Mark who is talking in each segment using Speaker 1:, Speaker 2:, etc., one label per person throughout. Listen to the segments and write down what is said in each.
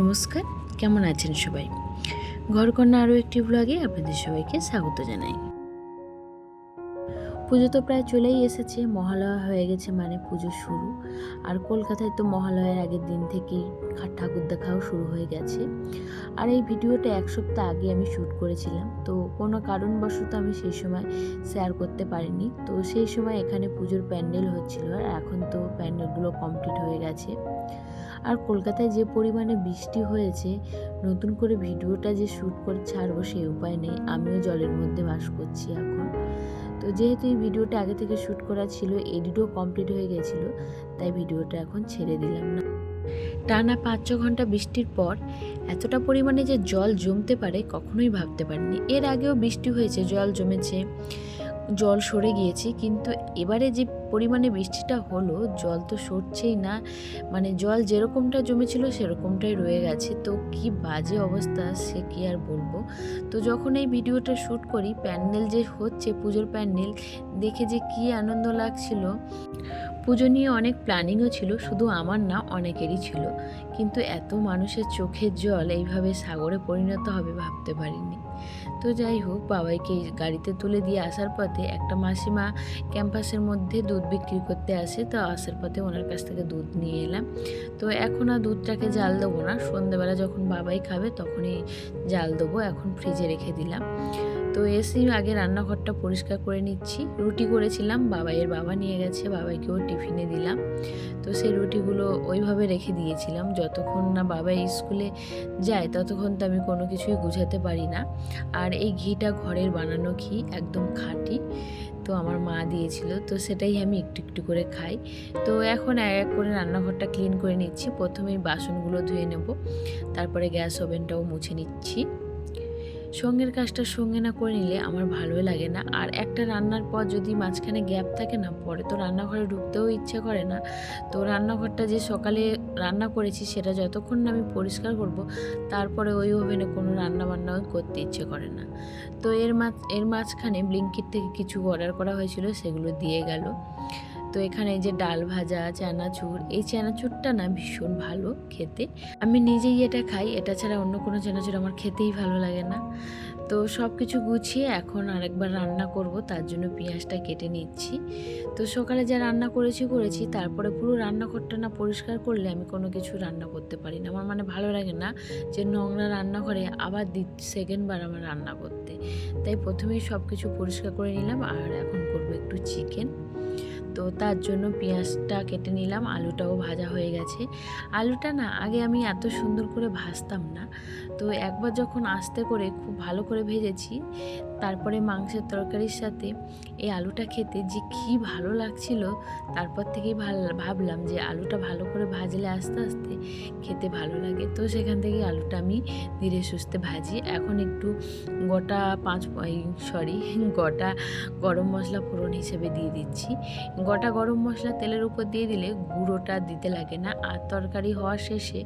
Speaker 1: নমস্কার কেমন আছেন সবাই? ঘরকন্যা আরও একটি ব্লগে আপনাদের সবাইকে স্বাগত জানাই। পুজো তো প্রায় চলেই এসেছে, মহালয়া হয়ে গেছে মানে পুজো শুরু। আর কলকাতায় তো মহালয়ার আগের দিন থেকেই ঠাকুর দেখাও শুরু হয়ে গেছে। আর এই ভিডিওটা এক সপ্তাহ আগে আমি শ্যুট করেছিলাম, তো কোনো কারণবশত আমি সেই সময় শেয়ার করতে পারিনি। তো সেই সময় এখানে পুজোর প্যান্ডেল হচ্ছিল আর এখন তো প্যান্ডেলগুলো কমপ্লিট হয়ে গেছে। আর কলকাতায় যে পরিমাণে বৃষ্টি হয়েছে, নতুন করে ভিডিওটা যে শ্যুট করে ছাড়বো সেই উপায় নেই। আমিও জলের মধ্যে বাস করছি এখন। তো যেহেতু এই ভিডিওটা আগে থেকে শ্যুট করা ছিল এডিটও কমপ্লিট হয়ে গেছিল, তাই ভিডিওটা এখন ছেড়ে দিলাম না। টানা পাঁচ ছ ঘণ্টা বৃষ্টির পর এতটা পরিমাণে যে জল জমতে পারে, কখনোই ভাবতে পারিনি। এর আগেও বৃষ্টি হয়েছে, জল জমেছে। জল সরে গিয়েছে, কিন্তু এবারে যে পরিমাণে বৃষ্টিটা হলো, জল তো সরছেই না। মানে জল যেরকমটা জমেছিল সেরকমটাই রয়ে গেছে। তো কি বাজে অবস্থা সে কি আর বলব? তো যখন এই ভিডিওটা শ্যুট করি, প্যান্ডেল যে হচ্ছে, পুজোর প্যান্ডেল, দেখে যে কি আনন্দ লাগছিল। পুজো নিয়ে অনেক প্ল্যানিংও ছিল, শুধু আমার না, অনেকেরই ছিল। কিন্তু এত মানুষের চোখের জল, এইভাবে সাগরে পরিণত হবে ভাবতে পারিনি। তো যাই হোক, বাবাইকে গাড়িতে তুলে দিয়ে আসার পথে একটা মাসিমা ক্যাম্পাসের মধ্যে দুধ বিক্রি করতে আসে। তো আসার পথে ওনার কাছ থেকে দুধ নিয়ে এলাম। তো এখন আর দুধটাকে জাল দেবো না। সন্ধ্যেবেলা যখন বাবাই খাবে, তখনই জাল দেবো। এখন ফ্রিজে রেখে দিলাম। তো এসেই আগে রান্নাঘরটা পরিষ্কার করে নিচ্ছি। রুটি করেছিলাম, বাবাইয়ের বাবা নিয়ে গেছে, বাবাইকেও টিফিনে দিলাম। তো সেই রুটিগুলো ওইভাবে রেখে দিয়েছিলাম। যতক্ষণ না বাবাই স্কুলে যায়, ততক্ষণ তো আমি কোনো কিছুই গুছাতে পারি না। আর এই ঘিটা ঘরের বানানো ঘি, একদম খাঁটি, তো আমার মা দিয়েছিল। তো সেটাই আমি একটু একটু করে খাই। তো এখন এক এক করে রান্নাঘরটা ক্লিন করে নিচ্ছি। প্রথমেই বাসনগুলো ধুয়ে নেব। তারপরে গ্যাস ওভেনটাও মুছে নিচ্ছি। সঙ্গের কাজটা সঙ্গে না করে নিলে আমার ভালোই লাগে না। আর একটা রান্নার পর যদি মাঝখানে গ্যাপ থাকে না, পরে তো রান্নাঘরে ঢুকতেও ইচ্ছে করে না। তো রান্নাঘরটা যে সকালে রান্না করেছি সেটা যতক্ষণ না আমি পরিষ্কার করব, তারপরে ওই ওভেনে কোনো রান্না বান্নাও করতে ইচ্ছে করে না। তো এর মাঝ, এর মাঝখানে ব্লিঙ্কিট থেকে কিছু অর্ডার করা হয়েছিল, সেগুলো দিয়ে গেল। তো এখানে যে ডাল ভাজা, চানাচুর, এই চানাচুরটা না ভীষণ ভালো খেতে। আমি নিজেই এটা খাই, এটা ছাড়া অন্য কোনো চানাচুর আমার খেতেই ভালো লাগে না। তো সব কিছু গুছিয়ে এখন আরেকবার রান্না করব, তার জন্য পেঁয়াজটা কেটে নিচ্ছি। তো সকালে যা রান্না করেছি করেছি, তারপরে পুরো রান্নাঘরটা না পরিষ্কার করলে আমি কোনো কিছু রান্না করতে পারি না। আমার মানে ভালো লাগে না যে নোংরা রান্নাঘরে আবার সেকেন্ডবার আমার রান্না করতে। তাই প্রথমেই সব কিছু পরিষ্কার করে নিলাম, আর এখন করব একটু চিকেন তো তার জন্য পেঁয়াজটা কেটে নিলাম, আলুটাও ভাজা হয়ে গেছে। আলুটা না, আগে আমি এত সুন্দর করে ভাজতাম না। তো একবার যখন আস্তে করে খুব ভালো করে ভেজেছি, তারপরে মাংসের তরকারির সাথে এই আলুটা খেতে যে কী ভালো লাগছিল, তারপর থেকেই ভালো, ভাবলাম যে আলুটা ভালো করে ভাজলে আস্তে আস্তে খেতে ভালো লাগে। তো সেখান থেকে আলুটা আমি ধীরে সুস্থে ভাজি। এখন একটু গোটা পাঁচ সরি, গোটা গরম মশলা ফোড়ন হিসেবে দিয়ে দিচ্ছি। গোটা গরম মশলা তেলের উপর দিয়ে দিলে গুঁড়োটা দিতে লাগে না। আর তরকারি হওয়ার শেষে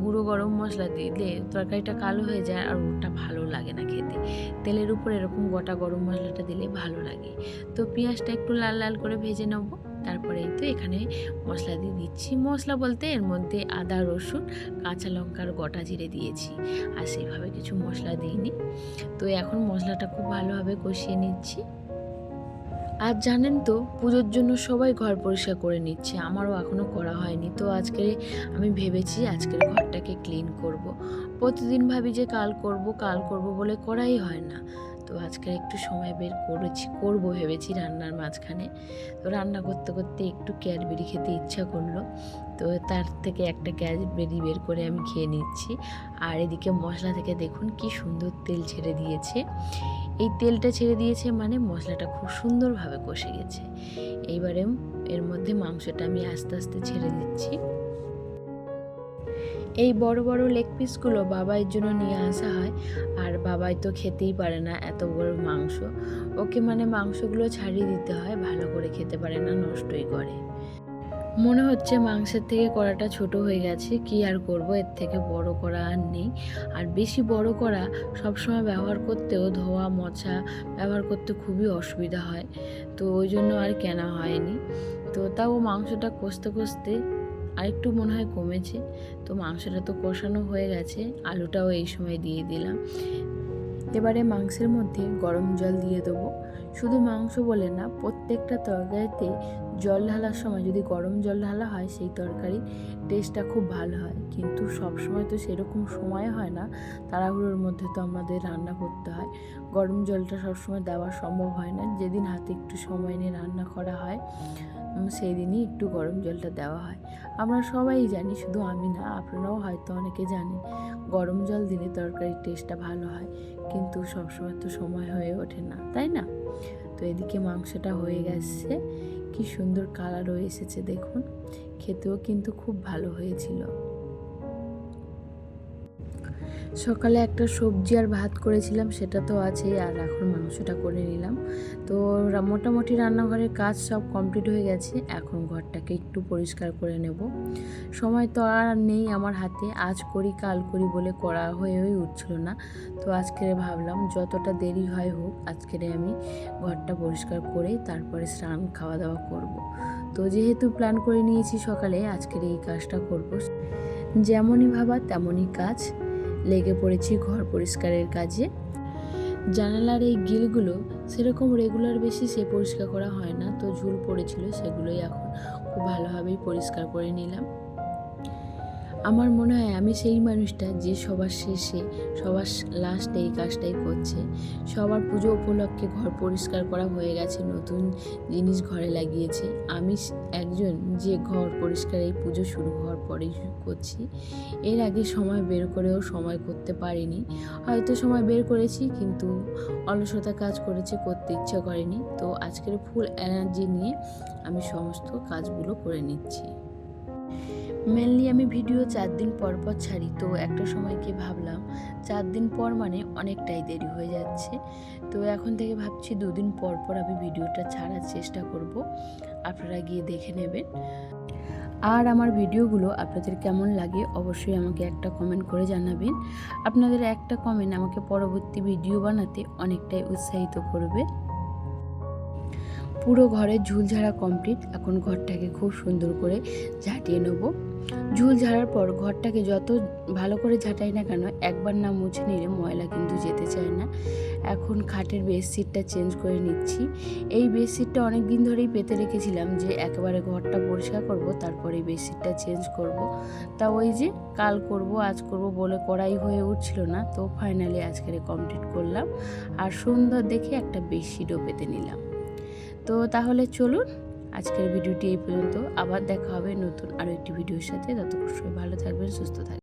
Speaker 1: গুঁড়ো গরম মশলা দিলে তরকারিটা কালো হয়ে যায় আর ওটা ভালো লাগে না খেতে। তেলের উপর এরকম গোটা গরম মশলাটা দিলে ভালো লাগে। তো পেঁয়াজটা একটু লাল লাল করে ভেজে নেব। তারপরে তো এখানে মশলা দিয়ে দিচ্ছি। মশলা বলতে এর মধ্যে আদা, রসুন, কাঁচা লঙ্কার গোটা জিরে দিয়েছি। আর সেইভাবে কিছু মশলা দিইনি। তো এখন মশলাটা খুব ভালোভাবে কষিয়ে নিচ্ছি। আর জানেন তো, পুজোর জন্য সবাই ঘর পরিষ্কার করে নিচ্ছে। আমারও এখনও করা হয়নি। তো আজকে আমি ভেবেছি আজকের ঘরটাকে ক্লিন করব। প্রতিদিন ভাবি যে কাল করব কাল করব বলে করাই হয় না। তো আজকে একটু সময় বের করেছি, করব ভেবেছি রান্নার মাঝখানে। তো রান্না করতে করতে একটু ক্যাডবেরি খেতে ইচ্ছা করল। তো তার থেকে একটা ক্যাডবেরি বের করে আমি খেয়ে নিচ্ছি। আর এদিকে মশলা থেকে দেখুন কি সুন্দর তেল ছেড়ে দিয়েছে। এই তেলটা ছেড়ে দিয়েছে মানে মশলাটা খুব সুন্দরভাবে কষে গেছে। এইবারে এর মধ্যে মাংসটা আমি আস্তে আস্তে ছেড়ে দিচ্ছি। এই বড় বড় লেগ পিসগুলো বাবাইয়ের জন্য নিয়ে আসা হয়, আর বাবাই তো খেতেই পারে না এত বড় মাংস। ওকে মানে মাংসগুলো ছাড়িয়ে দিতে হয়, ভালো করে খেতে পারে না, নষ্টই করে। মনে হচ্ছে মাংসের থেকে কড়াটা ছোট হয়ে গেছে, কি আর করব? এর থেকে বড় করা আর নেই। আর বেশি বড় করা সবসময় ব্যবহার করতেও ধোয়া, মোছা ব্যবহার করতে খুবই অসুবিধা হয়। তো ওই জন্য আর কেনা হয়নি। তো তাও মাংসটা কষতে কষতে আরেকটু মনে হয় কমেছে। তো মাংসটা তো কষানো হয়ে গেছে, আলুটাও এই সময় দিয়ে দিলাম। এবারে মাংসের মধ্যে গরম জল দিয়ে দেবো। শুধু মাংস বলে না, প্রত্যেকটা তরকারিতে জল ঢালার সময় যদি গরম জল ঢালা হয়, সেই তরকারির টেস্টটা খুব ভালো হয়। কিন্তু সব সময় তো সেরকম সময় হয় না। তাড়াহুড়োর মধ্যে তো আমাদের রান্না করতে হয়। গরম জলটা সবসময় দেওয়া সম্ভব হয় না। যেদিন হাতে একটু সময় নিয়ে রান্না করা হয় সেই দিনই একটু গরম জলটা দেওয়া হয়। আমরা সবাই জানি, শুধু আমি না, আপনারাও হয়তো অনেকে জানেন, গরম জল দিলে তরকারির টেস্টটা ভালো হয়। কিন্তু সবসময় তো সময় হয়ে ওঠে না, তাই না? তো এদিকে মাংসটা হয়ে গেছে। কি সুন্দর কালারও এসেছে দেখুন। খেতেও কিন্তু খুব ভালো হয়েছিল। সকালে একটা সবজি আর ভাত করেছিলাম, সেটা তো আছেই, আর এখন মাংসটা করে নিলাম। তো মোটামুটি রান্নাঘরের কাজ সব কমপ্লিট হয়ে গেছে, এখন ঘরটাকে একটু পরিষ্কার করে নেব। সময় তো আর নেই আমার হাতে, আজ করি, কাল করি বলে করা হয়েই উঠছিল না। তো আজকে ভাবলাম যতটা দেরি হয় হোক আজকের আমি ঘরটা পরিষ্কার করে তারপরে স্নান খাওয়া দাওয়া করব। তো যেহেতু প্ল্যান করে নিয়েছি সকালে, আজকের এই কাজটা করব। যেমনই ভাবা তেমনই কাজ। লেগে পড়েছি ঘর পরিষ্কারের কাজে। জানালার এই গিলগুলো সেরকম রেগুলার বেশি সে পরিষ্কার করা হয় না, তো ঝুল পড়েছিল সেগুলোই এখন খুব ভালোভাবেই পরিষ্কার করে নিলাম। আমার মনে হয় আমি সেই মানুষটা যে সবার শেষে, সবার লাস্টে এই কাজটাই করছে। সবার পুজো উপলক্ষে ঘর পরিষ্কার করা হয়ে গেছে, নতুন জিনিস ঘরে লাগিয়েছে। আমি একজন যে ঘর পরিষ্কার, এই পুজো শুরু হওয়ার পরেই করছি। এর আগে সময় বের করেও সময় করতে পারিনি। হয়তো সময় বের করেছি, কিন্তু অলসতা কাজ করেছে, করতে ইচ্ছা করেনি। তো আজকের ফুল এনার্জি নিয়ে আমি সমস্ত কাজগুলো করে নিচ্ছি। মেনলি আমি ভিডিও চার দিন পর পর ছাড়ি, তো একটা সময় গিয়ে ভাবলাম, চার দিন পর মানে অনেকটাই দেরি হয়ে যাচ্ছে। তো এখন থেকে ভাবছি দুদিন পর পর আমি ভিডিওটা ছাড়ার চেষ্টা করব, আপনারা গিয়ে দেখে নেবেন। আর আমার ভিডিওগুলো আপনাদের কেমন লাগে অবশ্যই আমাকে একটা কমেন্ট করে জানাবেন। আপনাদের একটা কমেন্ট আমাকে পরবর্তী ভিডিও বানাতে অনেকটাই উৎসাহিত করবে। পুরো ঘরের ঝুলঝাড়া কমপ্লিট এখন ঘরটাকে খুব সুন্দর করে ঝাঁটিয়ে নেব। ঝুল ঝাড়ার পর ঘরটাকে যত ভালো করে ঝাঁটাই না কেন, একবার না মুছে নিলে ময়লা কিন্তু যেতে চায় না। এখন খাটের বেডশিটটা চেঞ্জ করে নিচ্ছি। এই বেডশিটটা অনেক দিন ধরেই পেতে রেখেছিলাম যে একেবারে ঘরটা পরিষ্কার করব, তারপরে এই বেডশিটটা চেঞ্জ করব। তা ওই যে কাল করব, আজ করব বলে করাই হয়ে উঠছিল না, তো ফাইনালি আজকের কমপ্লিট করলাম। আর সুন্দর দেখে একটা বেডশিটও পেতে নিলাম। তো তাহলে চলুন আজকের ভিডিওটি এই পর্যন্ত। আবার দেখা হবে নতুন আরও একটি ভিডিওর সাথে। ততক্ষণ সবাই ভালো থাকবেন, সুস্থ থাকবেন।